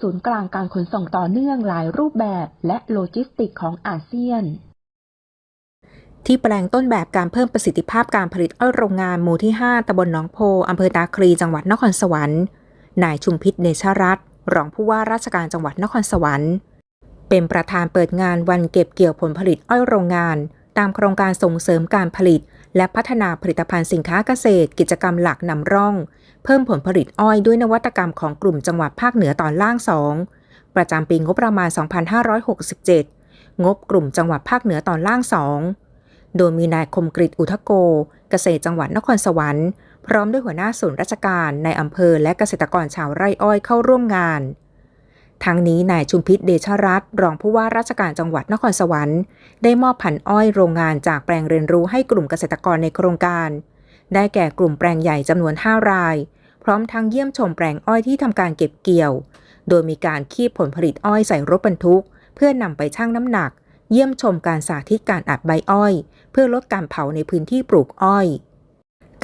ศูนย์กลางการขนส่งต่อเนื่องหลายรูปแบบและโลจิสติกของอาเซียน ที่แปลงต้นแบบการเพิ่มประสิทธิภาพการผลิตอ้อยโรงงานหมู่ที่ 5ตำบลหนองโพอำเภอตาคลีจังหวัดนครสวรรค์นายชุมพิษเดชรัตน์รองผู้ว่าราชการจังหวัดนครสวรรค์ เป็นประธานเปิดงานวันเก็บเกี่ยวผลผลิตอ้อยโรงงาน ตามโครงการส่งเสริมการผลิต และพัฒนาผลิตภัณฑ์สินค้าเกษตร กิจกรรมหลักนำร่อง เพิ่มผลผลิตอ้อยด้วยนวัตกรรมของกลุ่มจังหวัดภาคเหนือตอนล่าง 2 ประจำปีงบประมาณ 2567 งบกลุ่มจังหวัดภาคเหนือตอนล่าง 2 โดยมีนายคมกริตอุทโก เกษตรจังหวัดนครสวรรค์ พร้อมด้วยหัวหน้าส่วนราชการในอำเภอและเกษตรกรชาวไร่อ้อยเข้าร่วมงานทั้งนี้นายชุมพิษเดชรัตน์รองผู้ว่าราชการจังหวัดนครสวรรค์ ได้มอบพันอ้อยโรงงานจากแปลงเรียนรู้ให้กลุ่มเกษตรกรในโครงการ ได้แก่กลุ่มแปลงใหญ่จำนวน 5 ราย พร้อมทั้งเยี่ยมชมแปลงอ้อยที่ทำการเก็บเกี่ยว โดยมีการคีบผลผลิตอ้อยใส่รถบรรทุก เพื่อนำไปชั่งน้ำหนัก เยี่ยมชมการสาธิตการอัดใบอ้อย เพื่อลดการเผาในพื้นที่ปลูกอ้อย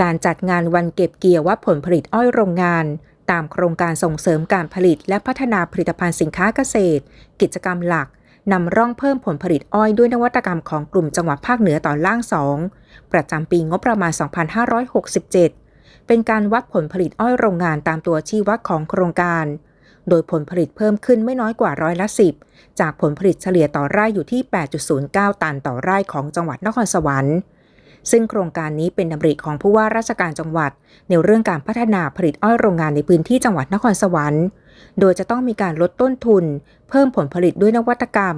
การจัดงานวันเก็บเกี่ยวว่าผลผลิตอ้อยโรงงาน ตามโครงการส่งเสริมการผลิตและพัฒนาผลิตภัณฑ์สินค้าเกษตร กิจกรรมหลัก นำร่องเพิ่มผลผลิตอ้อยด้วยนวัตกรรมของกลุ่มจังหวัดภาคเหนือตอนล่าง 2 ประจำปีงบประมาณ 2567 เป็นการวัดผลผลิตอ้อยโรงงานตามตัวชี้วัดของโครงการ โดยผลผลิตเพิ่มขึ้นไม่น้อยกว่าร้อยละ10 จากผลผลิตเฉลี่ยต่อไร่อยู่ที่ 8.09 ตันต่อไร่ของจังหวัดนครสวรรค์ซึ่งโครงการนี้เป็นดำริของผู้ว่าราชการจังหวัด ในเรื่องการพัฒนาผลิตอ้อยโรงงานในพื้นที่จังหวัดนครสวรรค์ โดยจะต้องมีการลดต้นทุน เพิ่มผลผลิตด้วยนวัตกรรม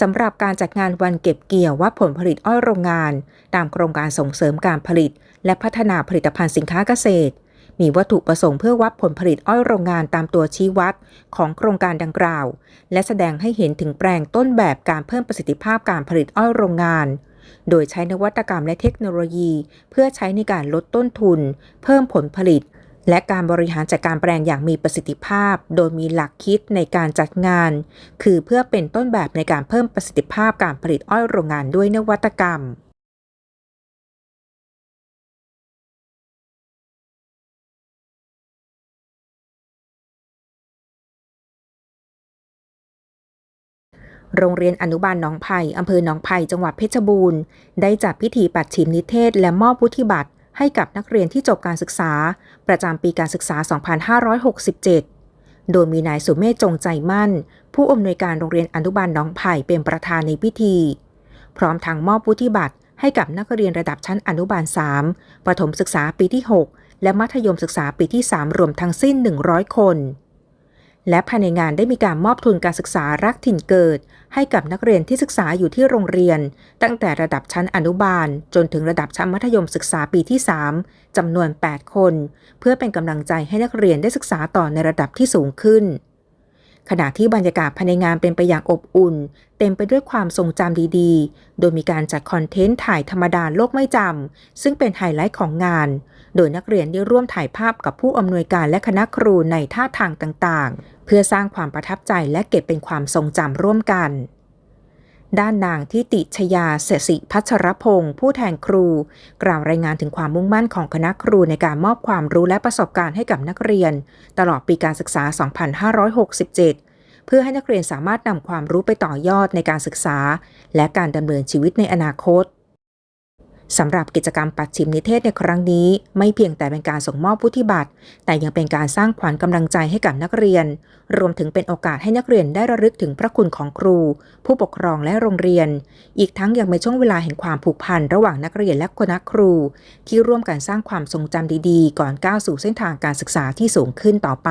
สำหรับการจัดงานวันเก็บเกี่ยวว่าผลผลิตอ้อยโรงงาน ตามโครงการส่งเสริมการผลิต และพัฒนาผลิตภัณฑ์สินค้าเกษตร มีวัตถุประสงค์เพื่อวัดผลผลิตอ้อยโรงงานตามตัวชี้วัดของโครงการดังกล่าว และแสดงให้เห็นถึงแปลงต้นแบบการเพิ่มประสิทธิภาพการผลิตอ้อยโรงงาน โดยใช้นวัตกรรมและเทคโนโลยี เพื่อใช้ในการลดต้นทุน เพิ่มผลผลิต และการบริหารจัดการแปลงอย่างมีประสิทธิภาพ โดยมีหลักคิดในการจัดงาน คือเพื่อเป็นต้นแบบในการเพิ่มประสิทธิภาพการผลิตอ้อยโรงงานด้วยนวัตกรรมโรงเรียนอนุบาลหนองไผ่อำเภอหนองไผ่จังหวัดเพชรบูรณ์ ได้จัดพิธีปัดฉิมนิเทศ และมอบวุฒิบัตร ให้กับนักเรียนที่จบการศึกษา ประจำปีการศึกษา 2567 โดยมีนายสุเมธจงใจมั่น ผู้อำนวยการโรงเรียนอนุบาลหนองไผ่เป็นประธานในพิธี พร้อมทางมอบวุฒิบัตรให้กับนักเรียนระดับชั้นอนุบาล 3 ประถมศึกษาปีที่ 6 และมัธยมศึกษาปีที่ 3 รวมทั้งสิ้น 100 คน และภายในงานได้มีการมอบทุนการศึกษารักถิ่นเกิด ให้กับนักเรียนที่ศึกษาอยู่ที่โรงเรียน ตั้งแต่ระดับชั้นอนุบาล จนถึงระดับชั้นมัธยมศึกษาปีที่ 3จำนวน 8 คน เพื่อเป็นกำลังใจให้นักเรียนได้ศึกษาต่อในระดับที่สูงขึ้น ขณะที่บรรยากาศภายในงานเป็นไปอย่างอบอุ่น เต็มไปด้วยความทรงจำดีๆ โดยมีการจัดคอนเทนต์ถ่ายธรรมดาโลกไม่จำซึ่งเป็นไฮไลท์ของงานโดยนักเรียนได้ร่วมถ่ายภาพกับผู้อำนวยการและคณะครูในท่าทางต่างๆ เพื่อสร้างความประทับใจและเก็บเป็นความทรงจำร่วมกัน ด้านนางทิติชยาเสสิพัชรพงศ์ผู้แทนครู กล่าวรายงานถึงความมุ่งมั่นของคณะครูในการมอบความรู้และประสบการณ์ให้กับนักเรียน ตลอดปีการศึกษา 2567เพื่อให้นักเรียนสามารถนำความรู้ไปต่อยอดในการศึกษา และการดำเนินชีวิตในอนาคต สำหรับกิจกรรมปัดชิมนิเทศในครั้งนี้ ไม่เพียงแต่เป็นการส่งมอบวุฒิบัตร แต่ยังเป็นการสร้างขวัญกำลังใจให้กับนักเรียน รวมถึงเป็นโอกาสให้นักเรียนได้ระลึกถึงพระคุณของครู ผู้ปกครองและโรงเรียน อีกทั้งยังเป็นช่วงเวลาแห่งความผูกพันระหว่างนักเรียนและคณะครู ที่ร่วมกันสร้างความทรงจำดีๆ ก่อนก้าวสู่เส้นทางการศึกษาที่สูงขึ้นต่อไป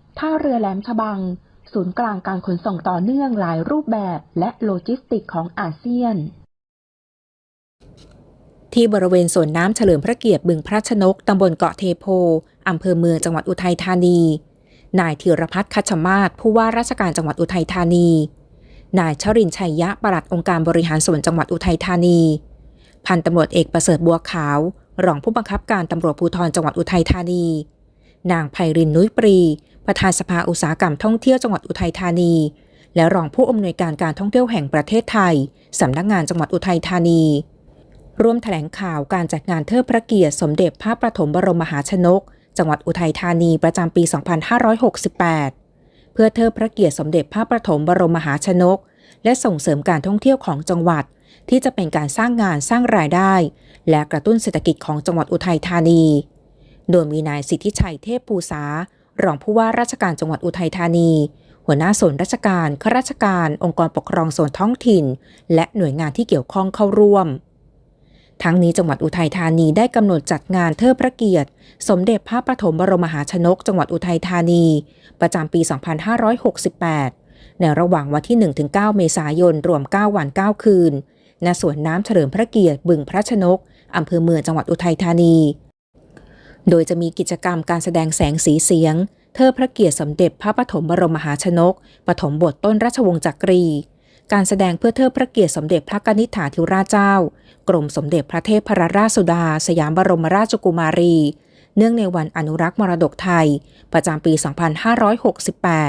ท่าเรือแหลมฉบัง ศูนย์กลางการขนส่งต่อเนื่องหลายรูปแบบและโลจิสติกของอาเซียน ที่บริเวณสวนน้ำเฉลิมพระเกียรติบึงพระชนก ตำบลเกาะเทโพ อำเภอเมืองจังหวัดอุทัยธานี นายธีรพัฒน์คัชมาศผู้ว่าราชการจังหวัดอุทัยธานี นายชรินชัยยะปลัดองค์การบริหารส่วนจังหวัดอุทัยธานี พันตำรวจเอกประเสริฐบัวขาว รองผู้บังคับการตำรวจภูธรจังหวัดอุทัยธานี นางไพรินนุ้ยปรี ประธานสภาอุตสาหกรรมท่องเที่ยวจังหวัดอุทัยธานี และรองผู้อำนวยการการท่องเที่ยวแห่งประเทศไทยสำนักงานจังหวัดอุทัยธานี ร่วมแถลงข่าวการจัดงานเทิดพระเกียรติสมเด็จพระประถมบรมมหาชนก จังหวัดอุทัยธานีประจำปี 2568 เพื่อเทิดพระเกียรติสมเด็จพระประถมบรมมหาชนก และส่งเสริมการท่องเที่ยวของจังหวัดที่จะเป็นการสร้างงานสร้างรายได้ และกระตุ้นเศรษฐกิจของจังหวัดอุทัยธานี โดยมีนายสิทธิชัยเทพปูษา รองผู้ว่าราชการจังหวัดอุทัยธานี หัวหน้าส่วนราชการข้าราชการ องค์กรปกครองส่วนท้องถิ่น และหน่วยงานที่เกี่ยวข้องเข้าร่วม ทั้งนี้จังหวัดอุทัยธานีได้กำหนดจัดงานเทิดพระเกียรติ สมเด็จพระประถมบรมมหาชนก จังหวัดอุทัยธานี ประจำปี 2568 ในระหว่างวันที่ 1-9 เมษายนรวม 9 วัน 9 คืนณสวนน้ำเฉลิมพระเกียรติบึงพระชนกอำเภอเมืองจังหวัดอุทัยธานี โดยจะมีกิจกรรมการแสดงแสงสีเสียง เทิดพระเกียรติสมเด็จพระปฐมบรมมหาชนก ปฐมบทต้นราชวงศ์จักรี การแสดงเพื่อเทิดพระเกียรติสมเด็จพระกนิษฐาธิราชเจ้า กรมสมเด็จพระเทพรราชสุดา สยามบรมราชกุมารี เนื่องในวันอนุรักษ์มรดกไทย ประจำปี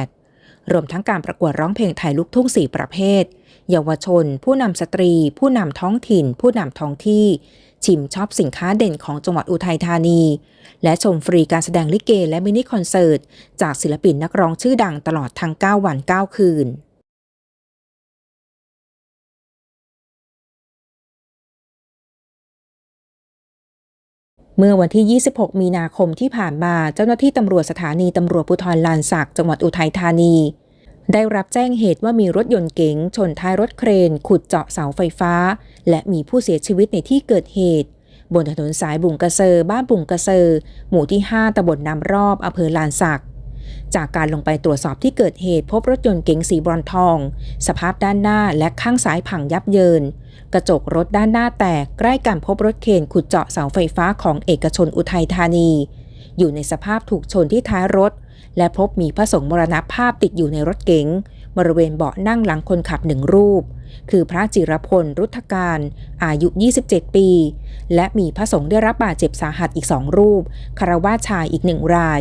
2568 รวมทั้งการประกวดร้องเพลงไทยลูกทุ่ง4ประเภทเยาวชน ผู้นำสตรี ผู้นำท้องถิ่น ผู้นำท้องที่ ชิมชอบสินค้าเด่นของจังหวัดอุทัยธานี และชมฟรีการแสดงลิเกและมินิคอนเสิร์ต จากศิลปินนักร้องชื่อดังตลอดทั้ง 9 วัน 9 คืนเมื่อวันที่ 26 มีนาคมที่ผ่านมา เจ้าหน้าที่ตำรวจสถานีตำรวจภูธรลานสักจังหวัดอุทัยธานี ได้รับแจ้งเหตุว่ามีรถยนต์เก๋งชนท้ายรถเครน ขุดเจาะเสาไฟฟ้า และมีผู้เสียชีวิตในที่เกิดเหตุ บนถนนสายบุงกระเซอบ้านบุงกระเซอหมู่ที่ 5ตำบลน้ำรอบอำเภอลานสัก จากการลงไปตรวจสอบที่เกิดเหตุ พบรถยนต์เก๋งสีบรอนทอง สภาพด้านหน้าและข้างซ้ายพังยับเยิน กระจกรถด้านหน้าแตกใกล้กันพบรถเคนขุดเจาะเสาไฟฟ้าของเอกชนอุทัยธานี อยู่ในสภาพถูกชนที่ท้ายรถ และพบมีพระสงฆ์มรณภาพติดอยู่ในรถเก๋งบริเวณเบาะนั่งหลังคนขับหนึ่งรูป คือพระจิรพลรุทธการ อายุ 27 ปี และมีพระสงฆ์ได้รับบาดเจ็บสาหัสอีกสองรูปคารวาชายอีกหนึ่งราย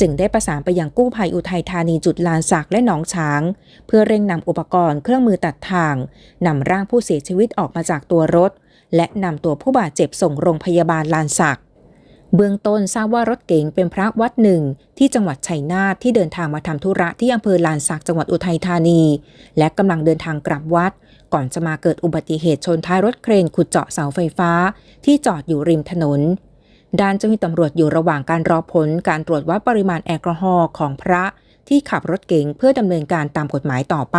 จึงได้ประสานไปยังกู้ภัยอุทัยธานีจุดลานสักและหนองช้าง เพื่อเร่งนำอุปกรณ์เครื่องมือตัดทางนำร่างผู้เสียชีวิตออกมาจากตัวรถ และนำตัวผู้บาดเจ็บส่งโรงพยาบาลลานสัก เบื้องต้นทราบว่ารถเก๋งเป็นพระวัดหนึ่ง ที่จังหวัดชัยนาทที่เดินทางมาทำธุระที่อำเภอลานสักจังหวัดอุทัยธานี และกำลังเดินทางกลับวัด ก่อนจะมาเกิดอุบัติเหตุชนท้ายรถเครนขุดเจาะเสาไฟฟ้า ที่จอดอยู่ริมถนน ด้านเจ้าหน้าที่ตำรวจอยู่ระหว่างการรอผลการตรวจวัดปริมาณแอลกอฮอล์ของพระที่ขับรถเก๋งเพื่อดำเนินการตามกฎหมายต่อไป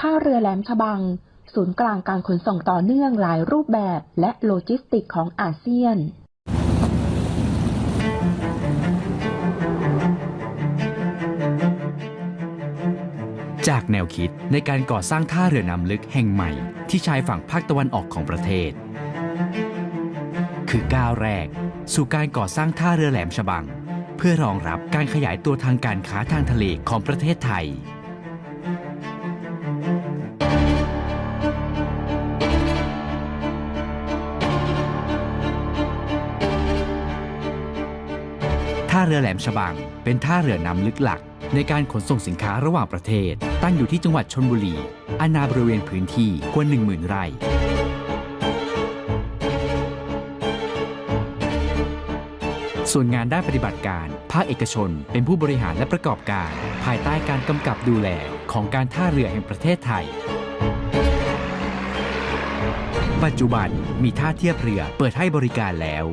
ท่าเรือแหลมฉบัง ศูนย์กลางการขนส่งต่อเนื่องหลายรูปแบบและโลจิสติกของอาเซียนจากแนวคิดในการก่อสร้างท่าเรือน้ำลึกแห่งใหม่ที่ชายฝั่งภาคตะวันออกของประเทศ คือก้าวแรก สู่การก่อสร้างท่าเรือแหลมฉบัง เพื่อรองรับการขยายตัวทางการค้าทางทะเลของประเทศไทย เรือแหลมฉบัง เป็นท่าเรือนำลึกหลัก ในการขนส่งสินค้าระหว่างประเทศ ตั้งอยู่ที่จังหวัดชนบุรี อาณาบริเวณพื้นที่กว่า10,000 ไร่ส่วนงานด้านปฏิบัติการ ภาคเอกชน เป็นผู้บริหารและประกอบการ ภายใต้การกำกับดูแลของการท่าเรือแห่งประเทศไทย ปัจจุบันมีท่าเทียบเรือเปิดให้บริการแล้ว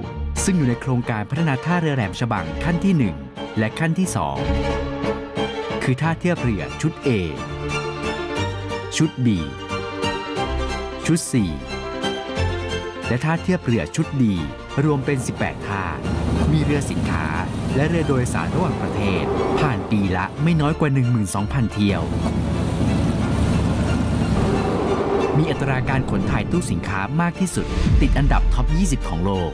ซึ่งอยู่ในโครงการพัฒนาท่าเรือแหลมฉบังขั้นที่ 1 และขั้นที่ 2 คือท่าเทียบเรือชุด A ชุด B ชุด C และท่าเทียบเรือชุด D รวมเป็น 18 ท่า มีเรือสินค้า และเรือโดยสารระหว่างประเทศ ผ่านปีละไม่น้อยกว่า 12,000 เที่ยว มีอัตราการขนถ่ายตู้สินค้ามากที่สุด ติดอันดับท็อป 20 ของโลก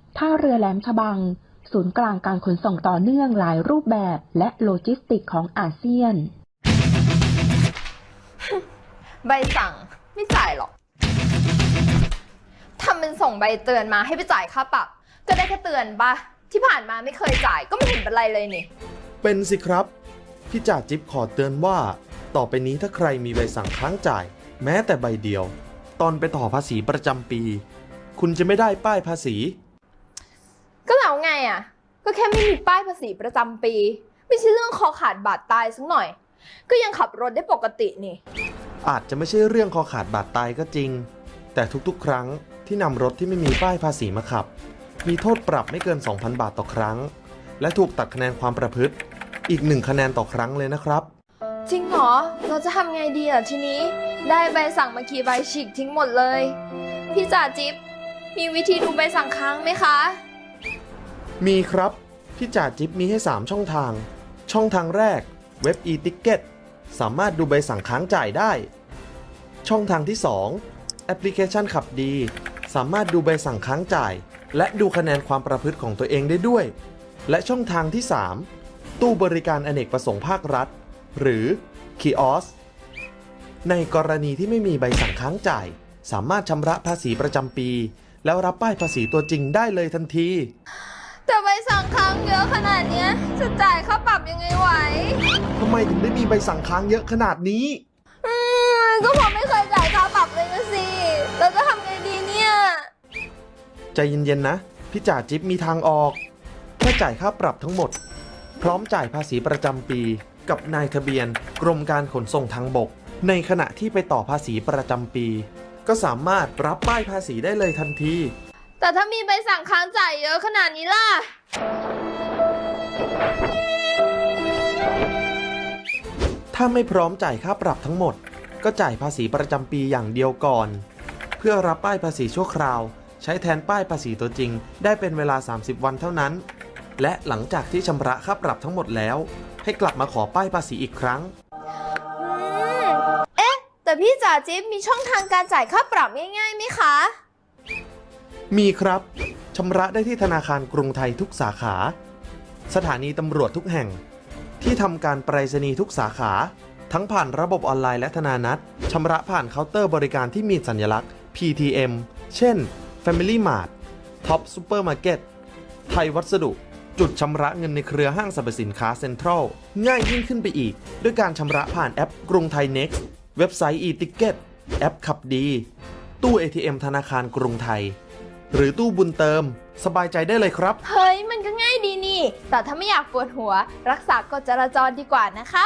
ท่าเรือแหลมฉบัง ศูนย์กลางการขนส่งต่อเนื่องหลายรูปแบบและโลจิสติกของอาเซียน ใบสั่งไม่จ่ายหรอกทำเป็นส่งใบเตือนมาให้ไปจ่ายค่าปรับ ก็ได้แค่เตือนปะที่ผ่านมาไม่เคยจ่ายก็ไม่เห็นเป็นไรเลยนี่ เป็นสิครับ พี่จ่าจิ๊บขอเตือนว่า ต่อไปนี้ถ้าใครมีใบสั่งค้างจ่าย แม้แต่ใบเดียว ตอนไปต่อภาษีประจำปี คุณจะไม่ได้ป้ายภาษี ก็แล้วไงอะ ก็แค่ไม่มีป้ายภาษีประจำปี ไม่ใช่เรื่องคอขาดบาดตายสักหน่อย ก็ยังขับรถได้ปกตินี่ อาจจะไม่ใช่เรื่องคอขาดบาดตายก็จริง แต่ทุกๆ ครั้งที่นำรถที่ไม่มีป้ายภาษีมาขับ มีโทษปรับไม่เกิน 2,000 บาทต่อครั้ง และถูกตัดคะแนนความประพฤติอีกหนึ่งคะแนนต่อครั้งเลยนะครับ จริงเหรอ เราจะทำไงดีอะทีนี้ ได้ใบสั่งมากี่ใบฉีกทิ้งหมดเลย พี่จ่าจิ๊บมีวิธีดูใบสั่งค้างไหมคะ มีครับพี่จ่าจิ๊บมีให้ 3 ช่องทาง ช่องทางแรกเว็บ e-ticket สามารถดูใบสั่งค้างจ่ายได้ ช่องทางที่ 2 แอปพลิเคชันขับดี สามารถดูใบสั่งค้างจ่าย และดูคะแนนความประพฤติของตัวเองได้ด้วย และช่องทางที่ 3 ตู้บริการอเนกประสงค์ภาครัฐ หรือ Kiosk ในกรณีที่ไม่มีใบสั่งค้างจ่าย สามารถชำระภาษีประจำปี แล้วรับป้ายภาษีตัวจริงได้เลยทันที แต่ใบสั่งค้างเยอะขนาดเนี้ยจะจ่ายค่าปรับยังไงไหว ทำไมถึงได้มีใบสั่งค้างเยอะขนาดนี้ อืมก็ผมไม่เคยจ่ายค่าปรับเลยนะสิเราจะทำไงดีเนี่ย ใจเย็นๆนะ พี่จ่าจิ๊บมีทางออก แค่จ่ายค่าปรับทั้งหมด พร้อมจ่ายภาษีประจำปี กับนายทะเบียน กรมการขนส่งทางบก ในขณะที่ไปต่อภาษีประจำปี ก็สามารถรับป้ายภาษีได้เลยทันที แต่ถ้ามีใบสั่งค้างจ่ายเยอะขนาดนี้ล่ะ ถ้าไม่พร้อมจ่ายค่าปรับทั้งหมด ก็จ่ายภาษีประจำปีอย่างเดียวก่อน เพื่อรับป้ายภาษีชั่วคราว ใช้แทนป้ายภาษีตัวจริง ได้เป็นเวลา 30 วันเท่านั้น และหลังจากที่ชำระค่าปรับทั้งหมดแล้ว ให้กลับมาขอป้ายภาษีอีกครั้งอืมเอ๊ะ แต่พี่จ่าจิ๊บมีช่องทางการจ่ายค่าปรับง่ายๆไหมคะ มีครับชำระได้ที่ธนาคารกรุงไทยทุกสาขา สถานีตำรวจทุกแห่ง ที่ทำการไปรษณีย์ทุกสาขา ทั้งผ่านระบบออนไลน์และธนานัตชำระผ่านเคาน์เตอร์บริการที่มีสัญลักษณ์ PTM เช่น Family Mart Top Supermarket ไทยวัสดุ จุดชำระเงินในเครือห้างสรรพสินค้าเซ็นทรัล ง่ายยิ่งขึ้นไปอีก ด้วยการชำระผ่านแอปกรุงไทย Next เว็บไซต์ e-ticket แอปขับดี ตู้ ATM ธนาคารกรุงไทย หรือตู้บุญเติม สบายใจได้เลยครับ เฮ้ย มันก็ง่ายดีนี่ แต่ถ้าไม่อยากปวดหัว รักษากฎจราจรดีกว่านะคะ